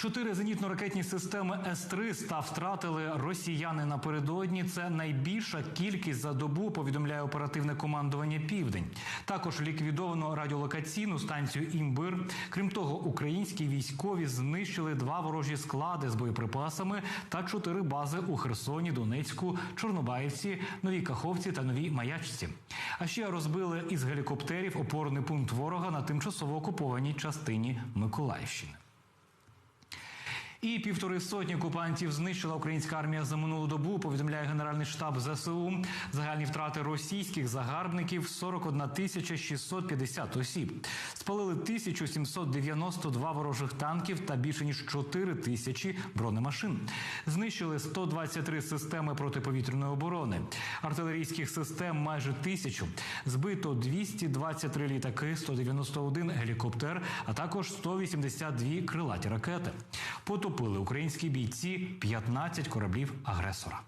Чотири зенітно-ракетні системи С-300 втратили росіяни напередодні. Це найбільша кількість за добу. Повідомляє оперативне командування Південь. Також ліквідовано радіолокаційну станцію Імбир. Крім того, українські військові знищили два ворожі склади з боєприпасами та чотири бази у Херсоні, Донецьку, Чорнобаївці, Новій Каховці та Новій Маячці. А ще розбили із гелікоптерів опорний пункт ворога на тимчасово окупованій частині Миколаївщини. І півтори сотні окупантів знищила українська армія за минулу добу. Повідомляє генеральний штаб ЗСУ. Загальні втрати російських загарбників 41 тисяча 650 осіб. Спалили 1792 ворожих танків та більше ніж 4 тисячі бронемашин. Знищили 123 системи протиповітряної оборони, артилерійських систем майже тисячу. Збито 223 літаки, 191 гелікоптер, а також 182 крилаті ракети. Потопили українські бійці 15 кораблів агресора.